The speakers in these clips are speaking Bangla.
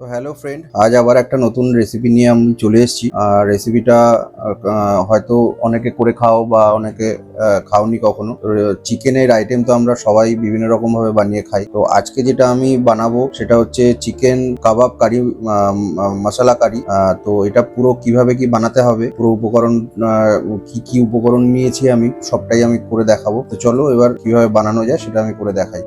তো হ্যালো ফ্রেন্ড আজ আবার একটা নতুন রেসিপি নিয়ে আমি চলে এসেছি। আর রেসিপিটা হয়তো অনেকে করে খাও বা অনেকে খাওনি কখনো। চিকেনের আইটেম তো আমরা সবাই বিভিন্ন রকম ভাবে বানিয়ে খাই। তো আজকে যেটা আমি বানাবো, সেটা হচ্ছে চিকেন কাবাব কারি মশলা কারি তো এটা পুরো কীভাবে কি বানাতে হবে, পুরো উপকরণ কি কি উপকরণ নিয়েছি আমি, সবটাই আমি করে দেখাবো। তো চলো এবার কীভাবে বানানো যায়, সেটা আমি করে দেখাই।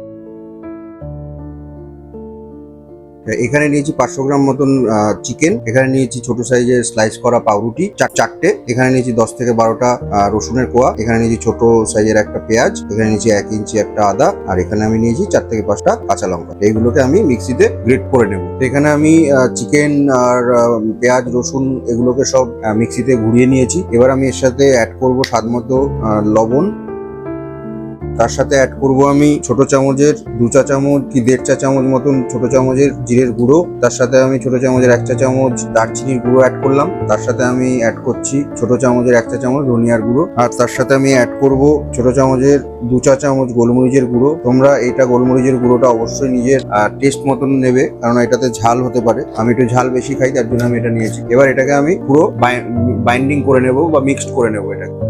এখানে নিয়েছি পাঁচশো গ্রাম মতন চিকেন এখানে নিয়েছি ছোট সাইজের স্লাইস করা পাউরুটি, চার- চারটে, এখানে নিয়েছি দশ থেকে বারোটা রসুনের কোয়া, এখানে নিয়েছি ছোট সাইজের একটা পেঁয়াজ, এখানে নিয়েছি এক ইঞ্চি একটা আদা, আর এখানে আমি নিয়েছি চার থেকে পাঁচটা কাঁচা লঙ্কা। এইগুলোকে আমি মিক্সিতে গ্রেট করে নেব। এখানে আমি চিকেন আর পেঁয়াজ, রসুন এগুলোকে সব মিক্সিতে ঘুরিয়ে নিয়েছি। এবার আমি এর সাথে অ্যাড করব স্বাদ মতো লবণ তার সাথে অ্যাড করব আমি ছোট চামচের, দু চা চামচ কি দেড় চা চামচ মতন ছোট চামচের জিরের গুঁড়ো। তার সাথে আমি ছোট চামচের এক চা চামচ দারচিনির গুঁড়ো অ্যাড করলাম। তার সাথে আমি অ্যাড করছি ছোট চামচের এক চা চামচ ধনিয়ার গুঁড়ো। আর তার সাথে আমি অ্যাড করব ছোট চামচের দু চা চামচ গোলমরিচের গুঁড়ো। তোমরা এটা গোলমরিচের গুঁড়োটা অবশ্যই নিজের টেস্ট মতন নেবে কারণ এটাতে ঝাল হতে পারে। আমি একটু ঝাল বেশি খাই, তার জন্য আমি এটা নিয়েছি। এবার এটাকে আমি পুরো বাইন্ডিং করে নেব বা মিক্সড করে নেব এটাকে।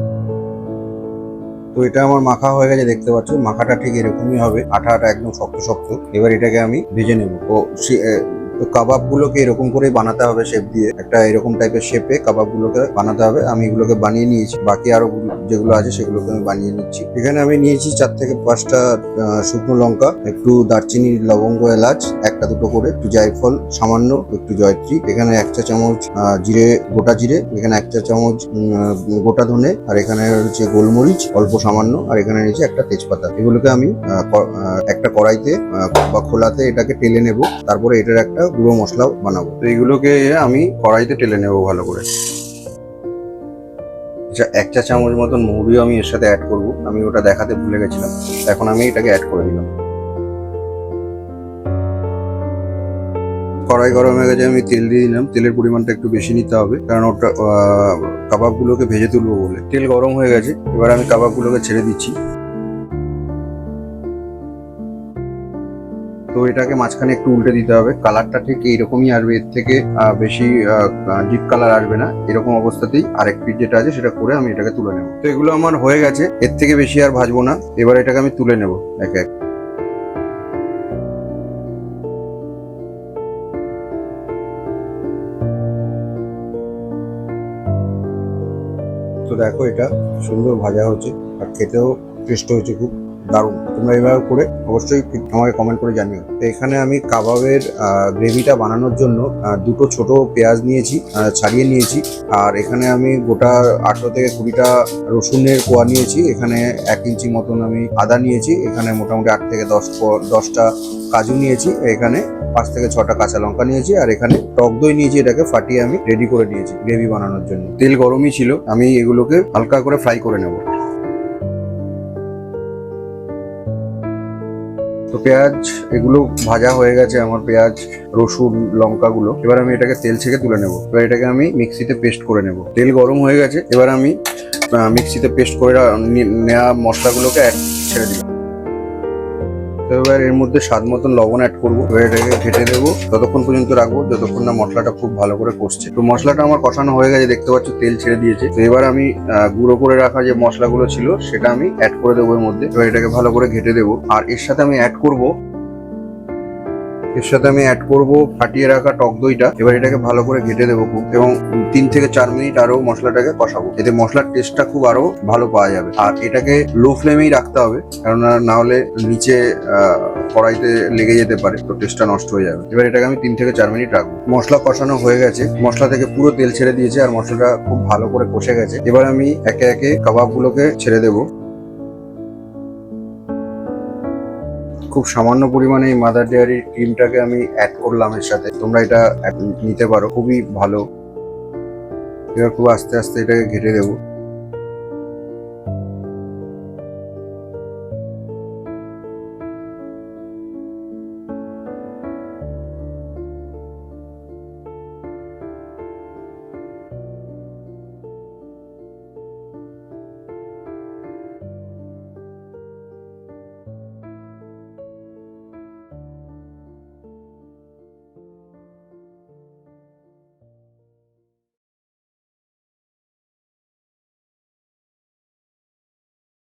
তো এটা আমার মাখা হয়ে গেছে, দেখতে পাচ্ছ। মাখাটা ঠিক এরকমই হবে। আঠাটা আঠা একদম শক্ত শক্ত। এবার এটাকে আমি ভেজে নেব। ও তো কাবাবগুলোকে এরকম করেই বানাতে হবে শেপ দিয়ে। একটা এরকম টাইপের শেপে কাবাবগুলোকে বানাতে হবে। আমি এগুলোকে বানিয়ে নিয়েছি। বাকি আরও যেগুলো আছে সেগুলোকে আমি বানিয়ে নিচ্ছি। এখানে আমি নিয়েছি চার থেকে পাঁচটা শুকনো লঙ্কা, একটু দারচিনি লবঙ্গ, এলাচ, একটা দুটো করে, একটু জায়ফল, সামান্য একটু জয়ত্রী। এখানে এক চা চামচ জিরে, গোটা জিরে, এখানে এক চা চামচ গোটা ধনে, আর এখানে হচ্ছে গোলমরিচ, অল্প সামান্য, আর এখানে নিয়েছি একটা তেজপাতা। এগুলোকে আমি একটা কড়াইতে বা খোলাতে এটাকে টেলে নেব। তারপরে এটার একটা গুঁড়ো মশলা বানাবো। তো এগুলোকে আমি কড়াইতে টেলে নেব ভালো করে। আচ্ছা এক চা চামচ মতন মৌরিও আমি এর সাথে অ্যাড করব। আমি ওটা দেখাতে ভুলে গেছিলাম। এখন আমি এটাকে অ্যাড করে দিলাম। কড়াই গরম হয়ে গেছে, আমি তেল দিয়ে দিলাম। তেলের পরিমাণটা একটু বেশি নিতে হবে। কারণ ওটা কাবাবগুলোকে ভেজে তুলবো বলে। তেল গরম হয়ে গেছে, এবার আমি কাবাবগুলোকে ছেড়ে দিচ্ছি। তো এটাকে মাঝখানে একটু উল্টে দিতে হবে। কালারটা ঠিক এইরকমই আসবে। এর থেকে বেশি ডিপ কালার আসবে না। এরকম অবস্থাতেই আরেক পিস যেটা আছে সেটা করে আমি এটাকে তুলে নেব। তো এগুলো আমার হয়ে গেছে। এর থেকে বেশি আর ভাজবো না। এবার এটাকে আমি তুলে নেব এক এক। তো দেখো এটা সুন্দর ভাজা হচ্ছে। আর খেতেও টেস্ট হয়েছে খুব। দারুণ। তোমরা এইভাবে করে অবশ্যই আমাকে কমেন্ট করে জানিও। তো এখানে আমি কাবাবের গ্রেভিটা বানানোর জন্য দুটো ছোট পেঁয়াজ নিয়েছি ছাড়িয়ে নিয়েছি। আর এখানে আমি গোটা আঠেরো থেকে কুড়িটা রসুনের কোয়া নিয়েছি। এখানে এক ইঞ্চি মতন আমি আদা নিয়েছি। এখানে মোটামুটি আট থেকে দশ দশটা কাজু নিয়েছি। এখানে পাঁচ থেকে ছটা কাঁচা লঙ্কা নিয়েছি। আর এখানে টক দই নিয়েছি এটাকে ফাটিয়ে আমি রেডি করে নিয়েছি গ্রেভি বানানোর জন্য। তেল গরমই ছিল। আমি এগুলোকে হালকা করে ফ্রাই করে নেব। তো পেঁয়াজ, এগুলো ভাজা হয়ে গেছে আমার পেঁয়াজ, রসুন, লঙ্কাগুলো। এবার আমি এটাকে তেল ছেঁকে তুলে নেব। এবার এটাকে আমি মিক্সিতে পেস্ট করে নেব। তেল গরম হয়ে গেছে, এবার আমি মিক্সিতে পেস্ট করে নেওয়া মশলাগুলোকে অ্যাড ছেড়ে দিলাম। এবার এর মধ্যে স্বাদ মতন লবণ অ্যাড করব। এটাকে ঘেটে দেবো। ততক্ষণ পর্যন্ত রাখব, যতক্ষণ না মশলাটা খুব ভালো করে কষছে। তো মশলাটা আমার কষানো হয়ে গেছে, দেখতে পাচ্ছ তেল ছেড়ে দিয়েছে। তো এবার আমি গুঁড়ো করে রাখা যে মশলাগুলো ছিল, সেটা আমি অ্যাড করে দেবো এর মধ্যে। এবার এটাকে ভালো করে ঘেটে দেবো। আর এর সাথে আমি অ্যাড করব এর সাথে আমি অ্যাড করব, ফাটিয়ে রাখা টক দইটা। এবার এটাকে ভালো করে ঘেটে দেবো খুব। এবং তিন থেকে চার মিনিট আরও মশলাটাকে কষাবো। এতে মশলার টেস্টটা খুব আরও ভালো পাওয়া যাবে। আর এটাকে লো ফ্লেমেই রাখতে হবে কারণ না হলে নিচে কড়াইতে লেগে যেতে পারে, তো টেস্টটা নষ্ট হয়ে যাবে। এবার এটাকে আমি তিন থেকে চার মিনিট রাখব। মশলা কষানো হয়ে গেছে। মশলা থেকে পুরো তেল ছেড়ে দিয়েছে, আর মশলাটা খুব ভালো করে কষে গেছে। এবার আমি একে একে কাবাবগুলোকে ছেড়ে দেবো। খুব সামান্য পরিমাণে এই মাদার ডেয়ারির ক্রিমটাকে আমি অ্যাড করলাম এর সাথে। তোমরা এটা নিতে পারো, খুবই ভালো। এবার খুব আস্তে আস্তে এটাকে ঘেটে দেবো।